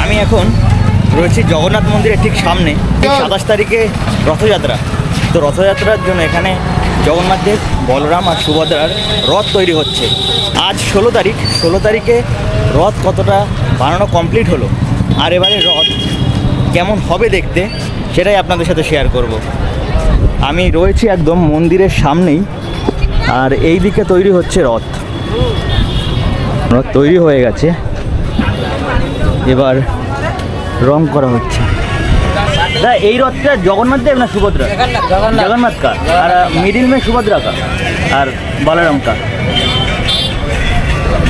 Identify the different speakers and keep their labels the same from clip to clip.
Speaker 1: আমি এখন রয়েছি জগন্নাথ মন্দিরের ঠিক সামনে সাতাশ তারিখে রথযাত্রা। তো রথযাত্রার জন্য এখানে জগন্নাথদেব বলরাম আর সুভদ্রার রথ তৈরি হচ্ছে। আজ ষোলো তারিখ, ষোলো তারিখে রথ কতটা বানানো কমপ্লিট হলো? আর এবারে রথ কেমন হবে দেখতে, সেটাই আপনাদের সাথে শেয়ার করব। আমি রয়েছি একদম মন্দিরের সামনেই, আর এই দিকে তৈরি হচ্ছে রথ। রথ তৈরি হয়ে গেছে। এবার রং করা হচ্ছে। দা এই রথটা জগন্নাথ দেব না সুভদ্রা जगन्नाथ का और मिडिल में सुभद्रा का और बलराम का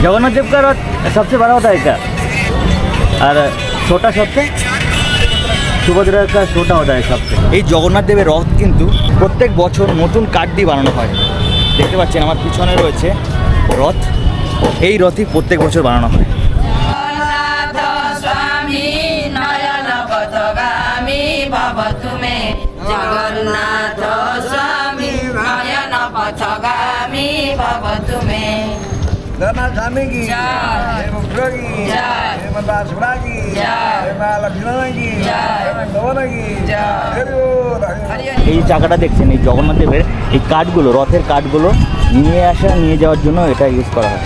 Speaker 1: जगन्नाथ देव का रथ सबसे बड़ा होता है क्या और छोटा सबसे সুভদ্রার का ছোটা होता है सबसे এই জগন্নাথ দেবের রথ কিন্তু প্রত্যেক বছর নতুন কাঠ দিয়ে বানানো হয় দেখতে পাচ্ছেন আমার পিছনে রয়েছে রথ এই রথই প্রত্যেক বছর বানানো হয়
Speaker 2: Dana kami ki,
Speaker 3: Jai.
Speaker 2: Hema Puragi,
Speaker 3: Jai.
Speaker 2: Hema Dasuragi,
Speaker 3: Jai.
Speaker 2: Hema Lakshmanagi,
Speaker 3: Jai.
Speaker 2: Hema Gavanagi,
Speaker 3: Jai.
Speaker 1: এই চাকাটা দেখছেন এই জগন্নাথ দেবের এই কাঠগুলো রথের কাঠগুলো নিয়ে আসা নিয়ে যাওয়ার জন্য এটা ইউজ করা হয়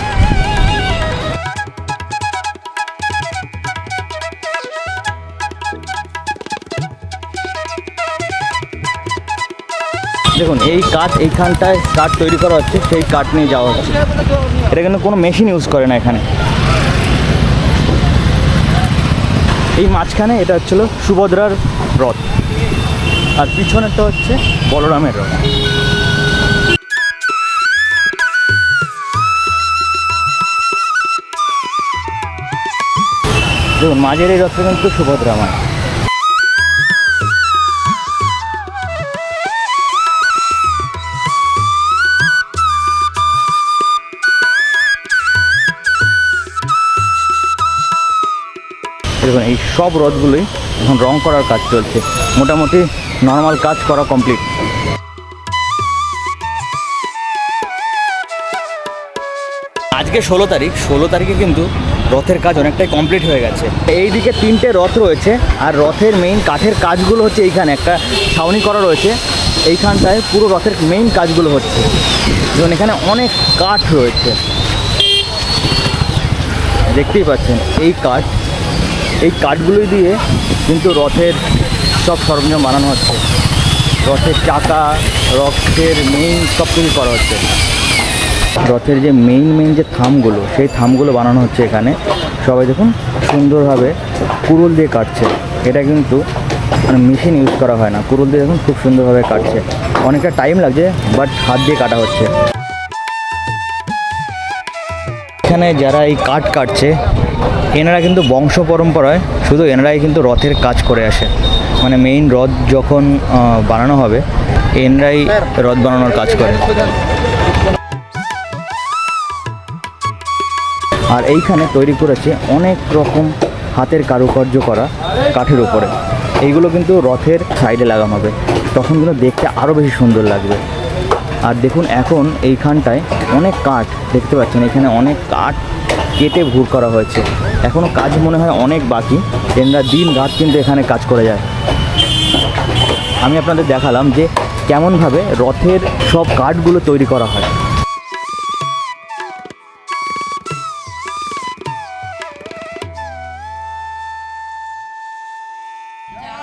Speaker 1: দেখুন, এই কাঠ এইখানটায় কাঠ তৈরি করা হচ্ছে, সেই কাঠ নিয়ে যাওয়া হচ্ছে। এটা কিন্তু কোনো মেশিন ইউজ করে না এখানে। এই মাঝখানে এটা হচ্ছিল সুভদ্রার রথ। আর পিছনেরটা হচ্ছে বলরামের রথ। দেখুন, মাঝের এই রথটা কিন্তু সুভদ্রা মা দেখুন এই সব রথগুলোই এখন রং করার কাজ চলছে। মোটামুটি নর্মাল কাজ করা কমপ্লিট আজকে ষোলো তারিখ, ষোলো তারিখে কিন্তু রথের কাজ অনেকটাই কমপ্লিট হয়ে গেছে। এই দিকে তিনটে রথ রয়েছে, আর রথের মেইন কাঠের কাজগুলো হচ্ছে এইখানে। একটা ছাউনি করা রয়েছে, এইখানটায় পুরো রথের মেইন কাজগুলো হচ্ছে। যেমন এখানে অনেক কাঠ রয়েছে। দেখতেই পাচ্ছেন, এই কাঠ এই কাঠগুলোই দিয়ে কিন্তু রথের সব সরঞ্জাম বানানো হচ্ছে। রথের চাকা রথের মেইন সব কিছু করা হচ্ছে। রথের যে মেইন মেইন যে থামগুলো, সেই থামগুলো বানানো হচ্ছে এখানে। সবাই দেখুন, সুন্দরভাবে কুরুল দিয়ে কাটছে। এটা কিন্তু মানে মেশিন ইউজ করা হয় না। কুরুল দিয়ে দেখুন, খুব সুন্দরভাবে কাটছে। অনেকটা টাইম লাগছে বাট হাত দিয়ে কাটা হচ্ছে। এখানে যারা এই কাঠ কাটছে এনারা কিন্তু বংশ পরম্পরায় শুধু এনারাই কিন্তু রথের কাজ করে আসে। মানে মেইন রথ যখন বানানো হবে, এনরাই রথ বানানোর কাজ করে। আর এইখানে তৈরি করেছে অনেক রকম হাতের কারুকার্য করা কাঠের উপরে। এইগুলো কিন্তু রথের সাইডে লাগানো হবে। তখন কিন্তু দেখতে আরও বেশি সুন্দর লাগবে। আর দেখুন, এখন এইখানটায় অনেক কাঠ দেখতে পাচ্ছেন। এখানে অনেক কাঠ কেটে ভুর করা হয়েছে। এখনও কাজ মনে হয় অনেক বাকি। এনরা দিন রাত কিন্তু এখানে কাজ করে যায়। আমি আপনাদের দেখালাম যে কেমনভাবে রথের সব কাঠগুলো তৈরি করা হয়।
Speaker 3: জগন্নাথ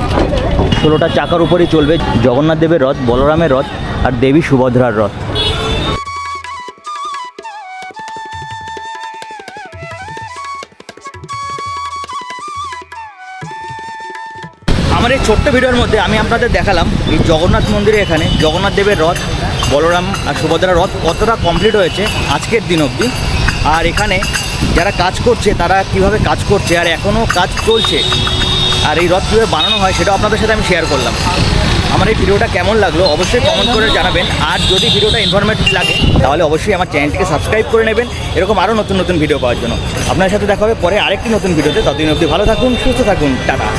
Speaker 1: ষোলোটা চাকার উপরেই চলবে জগন্নাথ দেবের রথ, বলরামের রথ আর দেবী সুভদ্রার রথ। আমার এই ছোট্ট ভিডিওর মধ্যে আমি আপনাদের দেখালাম এই জগন্নাথ মন্দিরে এখানে জগন্নাথ দেবের রথ, বলরাম আর সুভদ্রার রথ কতটা কমপ্লিট হয়েছে আজকের দিন অবধি। আর এখানে যারা কাজ করছে তারা কীভাবে কাজ করছে আর এখনও কাজ চলছে আর এই রথ কীভাবে বানানো হয় সেটা আপনাদের সাথে আমি শেয়ার করলাম। আমার এই ভিডিওটা কেমন লাগল অবশ্যই কমেন্ট করে জানাবেন। আর যদি ভিডিওটা ইনফরমেটিভ লাগে, তাহলে অবশ্যই আমার চ্যানেলটিকে সাবস্ক্রাইব করে নেবেন। এরকম আরও নতুন নতুন ভিডিও পাওয়ার জন্য। আপনার সাথে দেখা হবে পরে আরেকটি নতুন ভিডিওতে ততদিন অবধি ভালো থাকুন, সুস্থ থাকুন, টাটা।